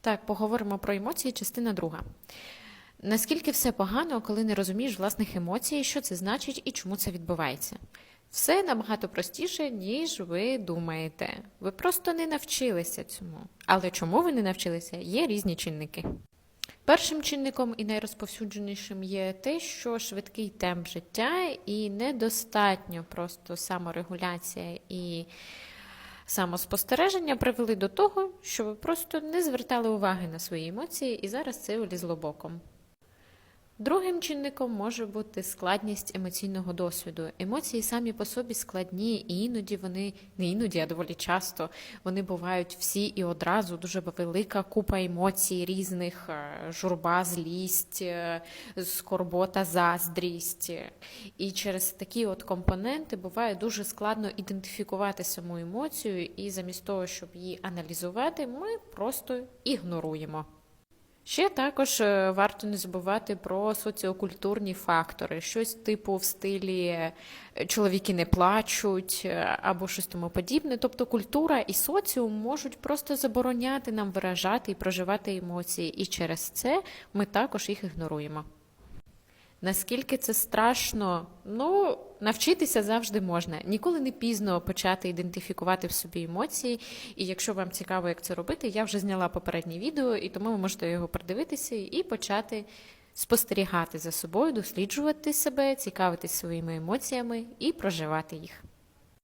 Так, поговоримо про емоції, частина друга. Наскільки все погано, коли не розумієш власних емоцій, що це значить і чому це відбувається? Все набагато простіше, ніж ви думаєте. Ви просто не навчилися цьому. Але чому ви не навчилися? Є різні чинники. Першим чинником і найрозповсюдженішим є те, що швидкий темп життя і недостатньо просто саморегуляція і самоспостереження привели до того, що ви просто не звертали уваги на свої емоції, і зараз це улізло боком. Другим чинником може бути складність емоційного досвіду. Емоції самі по собі складні, і іноді вони не іноді, а доволі часто вони бувають всі і одразу. Дуже велика купа емоцій різних: е, журба, злість, е, скорбота, заздрість. І через такі от компоненти буває дуже складно ідентифікувати саму емоцію, і замість того, щоб її аналізувати, ми просто ігноруємо. Ще також е, варто не забувати про соціокультурні фактори, щось типу в стилі е, чоловіки не плачуть е, або щось тому подібне. Тобто культура і соціум можуть просто забороняти нам виражати і проживати емоції, і через це ми також їх ігноруємо. Наскільки це страшно? Ну, навчитися завжди можна. Ніколи не пізно почати ідентифікувати в собі емоції. І якщо вам цікаво, як це робити, я вже зняла попереднє відео, і тому ви можете його продивитися і почати спостерігати за собою, досліджувати себе, цікавитись своїми емоціями і проживати їх.